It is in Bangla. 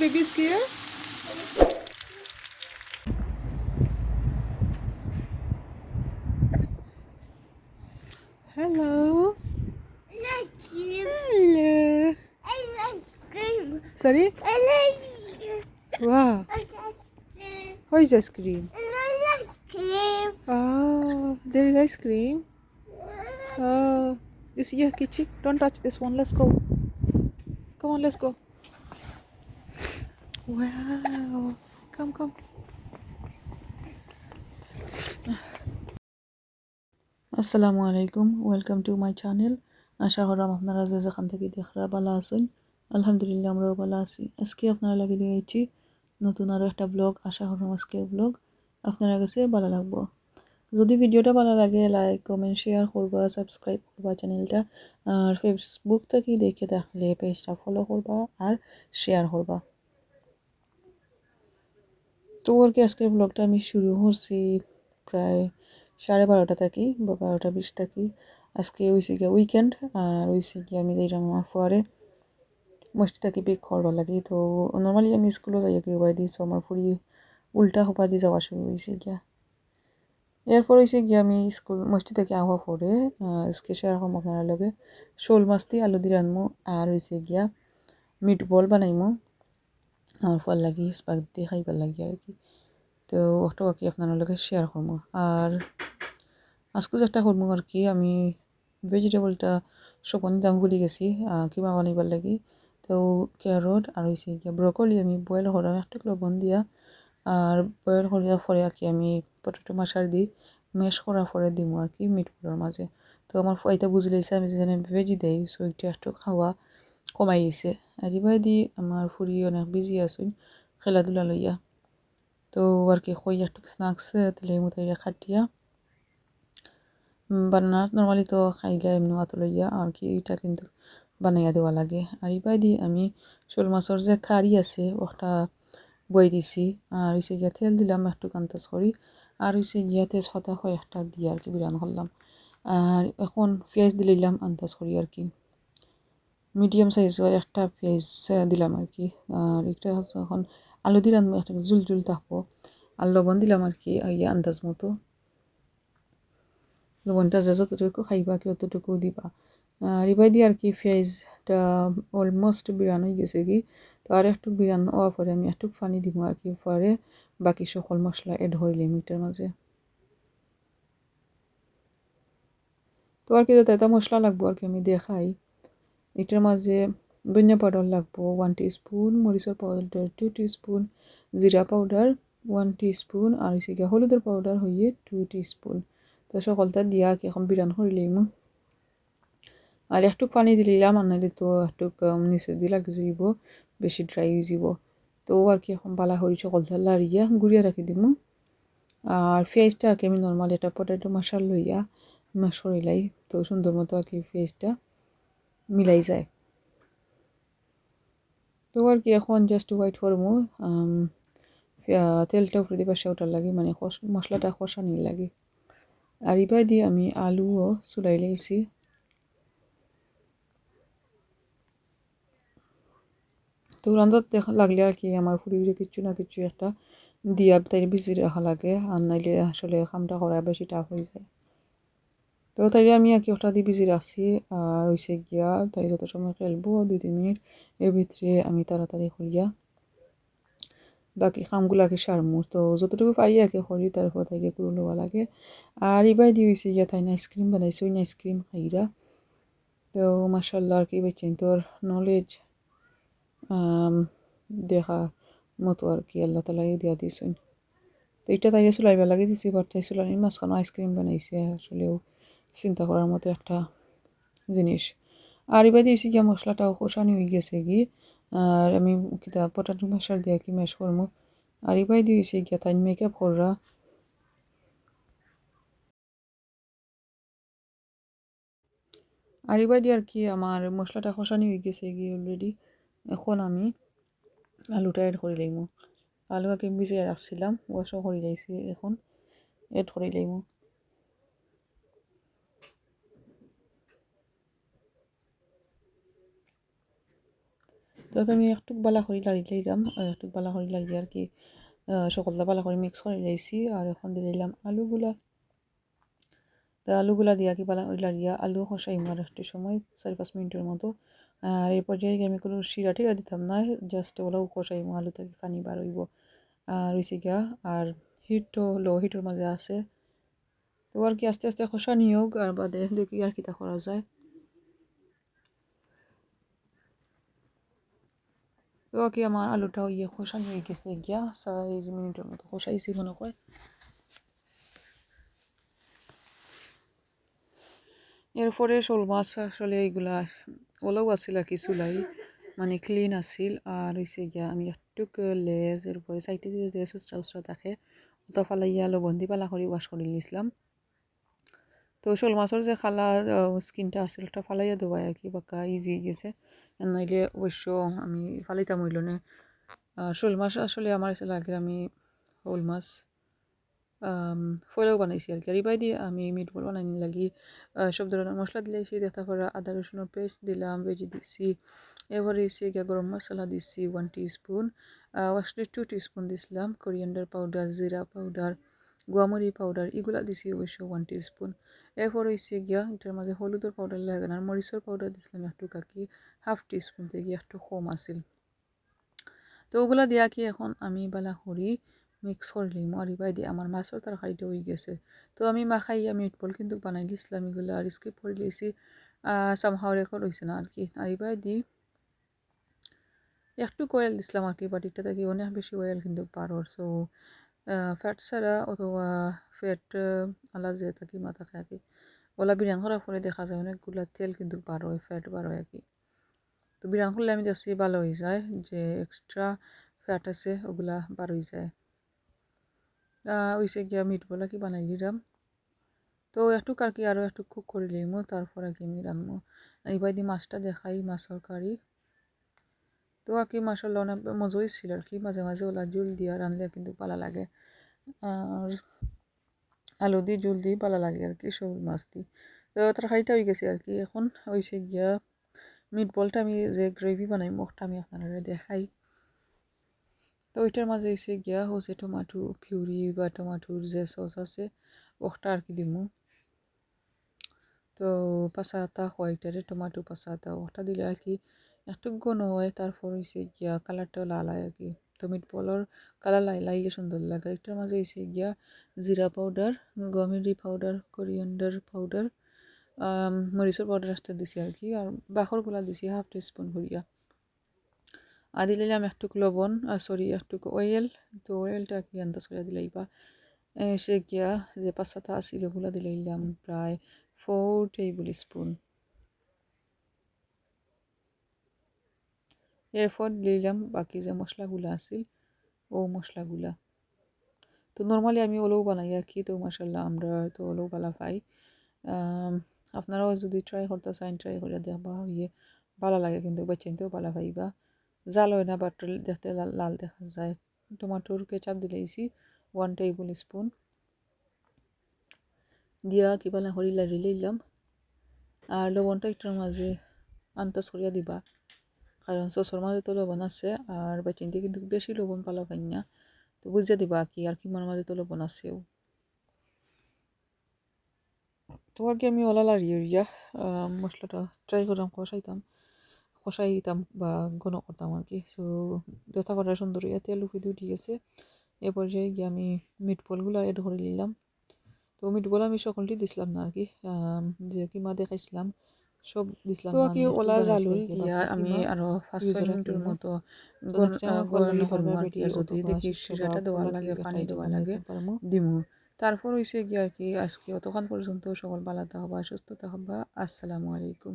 babies here? Hello. like. Hello. I like cream. Sorry? I like. Wow. I like cream. Ice cream? I like cream. Oh, there is ice cream. Oh, this yeah, kitchen. Don't touch this one. Let's go. Come on, let's go. Wow. Come, come. আসসালামু আলাইকুম ওয়েলকাম টু মাই চ্যানেল আশা করাম আপনারা যে যেখান থেকে দেখরা ভালো আছেন আলহামদুলিল্লাহ আমরাও ভালো আছি আজকে আপনারা লাগে দিয়েছি নতুন আরও একটা ব্লগ আশা করাম আজকের ব্লগ আপনারা কাছে ভালো লাগবো যদি ভিডিওটা ভালো লাগে লাইক কমেন্ট শেয়ার করবা সাবস্ক্রাইব করবা চ্যানেলটা আর ফেসবুক থেকে দেখে থাকলে পেজটা ফলো করবা আর শেয়ার করবা তো আর কি আজকের ব্লগটা আমি শুরু করছি? প্রায় সাড়ে বারোটা থাকি বা বারোটা বিশ থাকি। আজকে হয়েছে গিয়া উইকেন্ড আর হয়েছে গিয়ে আমি যাইলাম আমার পরে মস্তি থাকি বেক করবার লাগে। তো নর্মালি আমি স্কুলও যাই গিয়ে উবাই দিই সো আমার ফুরি উল্টা হোপা দিয়ে যাওয়া শুরু হয়েছে গিয়া। এরপর হয়েছে গিয়ে আমি স্কুল মস্তি থেকে আহা পরে আজকে সেরকম আপনার লগে। শোল মাছ দিয়ে আলু দিয়ে রানমো আর হয়েছে গিয়া মিট বল বানাইমো। আমার ফল লাগি স্পাক দিয়ে খাইবার লাগি আর কি। তো ওটা আর কি আপনার লগে শেয়ার করব আর আজকে একটা করব আর কি, আমি ভেজিটেবলটা সপন দাম ভুলে গেছি কিবা বানাইবার লাগি। তো ক্যারট আর হয়েছে গিয়া ব্রকলি আমি বয়েল করা একটা লবণ দিয়া, আর বয়েল করিয়া পরে আর কি আমি পটেটো মাছার দিই মেশ করার পরে দিমু আর কি মিটগুলোর মাঝে। তো আমার এটা বুঝে লাইছে আমি যেখানে ভেজি দেই সো এটা একটু খাওয়া। কমাই গেছে আর এবার দি আমার ফুরি অনেক বিজি আছেন খেলাধুলা লইয়া তো আর কি কই একটু স্ন্যাক্স তেলে মুতাইয়া খাটিয়া বানানা নর্মালি তো খাইলে এমনি মাতো লইয়া আর কি এটা কিন্তু বানাইয়া দেওয়া লাগে আর এবার দি আমি শোল মাছের যে কারি আছে ওটা বই দিছি আর হইছে গিয়া তেল দিলাম একটু কান্তাস করি আর হইছে গিয়া তেজপাতা কয়েকটা দিয়ে আর কি বিরান করলাম আর এখন পেঁয়াজ দিলাম আন্দাজ করি আর কি মিডিয়াম সাইজের একটা পেঁয়াজ দিলাম আর কি। আর এটা এখন আলু দিলাম, একটা জুল জুল থাকব আর লবণ দিলাম আর কি ইয়ে আন্দাজ মতো। লবণটা যে যতটুকু খাইবা, কি অতটুকু দিবা। আর এবার দিয়ে আর কি পেঁয়াজটা অলমোস্ট বিরান হয়ে গেছে কি। তো আর একটু বিরান হওয়ার পরে আমি একটু পানি দিব আর কি, পরে বাকি সকল মশলা এড হইলাম এটার মাঝে। তো আর কি, যাতে মশলা লাগবো আর কি আমি দেখাই। এটার মাঝে ধনিয়া পাউডার লাগবো ওয়ান স্পুন মরিচের পাউডার টু স্পুন জিরা পাউডার ওয়ান স্পুন আর হচ্ছে গিয়ে হলুদের পাউডার হইয়ে টু স্পুন তো সকলটা দিয়া এখন বিরান করিলাম আর একটু পানি দিলাম নাহলে তো একটু নিচে দিলা যাব বেশি ড্রাই হয়ে যাব তো আর কি এখন বালা হরি সকলটা লাড়িয়া গুড়িয়া রাখি দিমু। আর পেঁয়াজটা আর কি আমি নর্মাল এটা পটেটো মশাল লইয়া ম্যাশ করিলাই তো সুন্দর মতো আর কি পেঁয়াজটা মিলাই যায়। তো আর কি, এখন জাস্ট হোয়াইট করব তেলটা উপরে দিবার ওটার লাগে মানে মশলাটা কষানি লাগে। আর এবার দিয়ে আমি আলুও চুলাই লাইছি। তো রান্নার দেখা, লাগলে আর কি আমার ফুরিয়ে কিছু না কিছু একটা দিয়া তাই বিজি রাখা লাগে, আর নাইলে আসলে কামটা করা বেশি টাফ হয়ে যায়। তো তাই আমি আর কি ওটা দিয়ে বিজি রাখছি। আর হয়েছে গিয়া, তাই যত সময় খেলব দুই তিন মিনিট, এর ভিতরে আমি তাড়াতাড়ি করিয়া বাকি কামগুলাকে সারমু। তো যতটুকু পারি কি করি, তারপর তাইকে করে লওয়া লাগে। আর এবার দিয়ে হয়েছে গিয়া তাই আইসক্রিম বানাইছে, ওই আইসক্রিম খাইরা। তো মাসাল্লাহ আর কি বেচেন তোর নলেজ দেখা মতো আর কি আল্লাহ তালাই দিয়া দিয়েছেন তো এটা তাইরে চুলাইবা লাগে দিছি বাট তাই চুলানি মাঝখানে আইসক্রিম বানাইছে, আসলেও। চিন্তা করার মতো একটা জিনিস। আর এবার দিয়েছি গিয়া মশলাটাও কষানি হয়ে গেছে কি আর আমি কিতা পটাটো মশলা দিয়ে কি ম্যাশ করব আর এবার দিয়েছি গিয়া তাই মেকআপ করা আর এবার আর কি আমার মশলাটা কষানি হয়ে গেছে গিয়ে অলরেডি এখন আমি আলুটা এড করে লাইমু। আলু আগে ভিজিয়ে রাখছিলাম ওয়াশও করে লাইছি এখন। এড করে লাইমু। তো আমি একটু বালা করে লাড়ি লাইলাম একটু বালা করে লাগিয়ে আর কি সকলটা বালা করে মিক্স করে লাইছি আর এখন দিয়ে দিলাম আলুগুলা তা আলুগুলা দিয়া কি বালা করে লাড়িয়া আলু কষাই আর একটু সময় চারি পাঁচ মিনিটের মতো আর এই পর্যায়ে আমি কোনো শিরা টিরা দিতাম না জাস্ট ওলাও কষাই আলু থেকে পানি বার হইব আর হইছে গিয়া আর হিটও লো হিটের মাঝে আছে তো আর কি আস্তে আস্তে কষা নিয়োগ আর বাদে দেখি আর কিতা করা যায় আর কি আমার আলুটা ইয়ে কষানি হয়ে গেছে গিয়া চার মিনিটের মতো কষাইছি মনে হয় এরপরে শোল মাছ আসলে এইগুলা ওলাও আছিল আর কি চুলাই মানে ক্লিন আছিল আর হয়েছে গিয়া আমি একটু লেজ এরপরে সাইডে দিয়ে যে সুচরা উচরা থাকে ওটা ফালাইয়া লবণ দি পালা করে ওয়াশ করে নিয়েছিলাম তো শোল মাছের যে খালা স্কিনটা আছিল ওটা ফালাইয়া দেওয়া আর কি বাক্কা ইজি গেছে নাইলে অবশ্য আমি ফালাইতাম হইল না। শোল মাছ আসলে আমার লাগে আমি শোল মাছ ফয়লাও বানাইছি আর কি। আর ইবাই দিয়ে আমি মিট বল বানাইনি লাগি। সব ধরনের মশলা দিলাইছি দেখা পরে আদা রসুনের পেস্ট দিলাম, ভেজি দিছি। এবারে এসে গিয়া গরম মশলা দিছি ওয়ান টিস্পুন আসলে টু টিস্পুন দিছিলাম। কোরিয়ান্ডার পাউডার জিরা পাউডার গুয়ামরি পাউডার এগুলা দিছি অবশ্য ওয়ান টিস্পুন এরপর হয়েছে গিয়া এটার মাঝে হলুদের পাউডার লাগে না মরিচের পাউডার দিছিলাম একটু কাকি হাফ টিস্পুন থেকে একটু কম আছিল। তো ওগুলা দিয়া কি এখন আমি বালা করি মিক্স করলি মরি বাই দিয়ে আমার মাছের তরকারিটা হয়ে গেছে। তো আমি মাখাইয়া মিট বল কিন্তু বানাই দিছিলাম এগুলো আর স্কিপ করে লিয়েছি সামহাও রেকর্ড হয়েছে না আর কি? আর এবার দি একটু কয়েল দিছিলাম আর কি? বাটিটা থেকে অনেক বেশি অয়েল কিন্তু পারোর সো ফ্যাট ছাড়া অথবা ফ্যাট আলা যে থাকি মাথা খায় কি ওলা বিরিয়ান করার পরে দেখা যায় অনেকগুলা তেল কিন্তু বার হয় ফ্যাট বার হয় কি তো বিরিয়ান করলে আমি দেখছি ভালো হয়ে যায় যে এক্সট্রা ফ্যাট আছে ওগুলা বার হয়ে যায় ওইসে গিয়া মিট বলা কি বানাই দিলাম তো একটু আর কি আরও একটু কুক করে লিমো তারপর কি আমি রানবো এইবার দি মাছটা দেখাই মাছের কারি তো আর কি মাসাল্লাহ অনেক মজাই ছিল আর কি। মাঝে মাঝে ওলা জুল দিয়া রানলে কিন্তু পালা লাগে। আর আলু দিয়ে জুল দিয়ে পালা লাগে আর কি সব মাছ দিয়ে। তো তরকারিটা হয়ে গেছে আর কি। এখন হয়েছে গিয়া মিট বলটা আমি যে গ্রেভি বানাই মুখটা আমি আপনারা দেখাই। তো ওইটার মাঝে হয়েছে গিয়া হচ্ছে টমাটো, পিউরি বা টমাটোর যে সস আছে ওটা আর কি দিমু। তো পাসাতা হোয়াইটারে টমাটো পাসাতা ওটা দিলে আর কি একটু ঘন হয় তারপর হয়েছে গিয়া কালারটাও লাল হয় আর কি তো মিট বলর কালার লাই লাইলে সুন্দর লাগে। এটার মাঝে হয়েছে গিয়া জিরা পাউডার গমেরি পাউডার কোরিয়ান্ডার পাউডার মরিচের পাউডার আসতে দিছি আর কি আর বাখরগুলা দিছি হাফ টি স্পুন করিয়া। আর দিলাম একটু লবণ সরি একটু অয়েল তো অয়েলটা কি আন্দাজ করে দিলাই বা সে গিয়া যে পাঁচটা আছিল ওগুলো দিলাম প্রায় ফোর টেবিল স্পুন এরপর দিলাম বাকি যে মশলাগুলো আছিল, ও মশলাগুলা। তো নর্মালি আমি ওলেও বানাই আর কি, তো মাসাল্লাহ আমরা তো ওলেও বালা পাই। আপনারাও যদি ট্রাই করতে চান ট্রাই করে দেখবা ইয়ে ভালো লাগে কিন্তু বাচ্চাইতেও ভালো পাইবা। জাল হয় না বাট দেখতে লাল লাল দেখা যায়। টমাটোর কেচাপ দিলাইছি ওয়ান টেবিল স্পুন দিয়া কিবা না হরি লাড়ি লইলাম আর লবণটা একটার মাঝে আন্তাজ করিয়া দিবা। কারণ সসর মাঝে তো লবণ আছে, আর বাচিনতে কিন্তু বেশি লবণ পালা পাই না। তো বুঝিয়ে দিবা কি আর কিমার মাঝে তো লবণ আছেও। তো আর কি আমি ওলা লাড়িয়ে উড়িয়া মশলাটা ট্রাই করলাম কষাইতাম কষাই দিতাম বা ঘন করতাম আর কি। সো যথা করার সুন্দর ইয়া তেল উঠে উঠে গেছে। এ পর্যায়ে গিয়ে আমি মিট বলগুলো এড করে নিলাম। তো মিট বল আমি সকলটি দিছিলাম না আর কি যে কিমা দেখাইছিলাম। সব দিছিলাম তো কি ওলা জালুল দিয়া আমি আরও পাঁচ ছয় মিনিটের মতো গলানো করব আর কি যদি দেখি সেটা দেওয়ার লাগে পানি দেওয়ার লাগে দিমু। তারপর হয়েছে গিয়া কি আজকে অতক্ষণ পর্যন্ত সকল ভালো হবা সুস্থতা হবা আসসালামু আলাইকুম।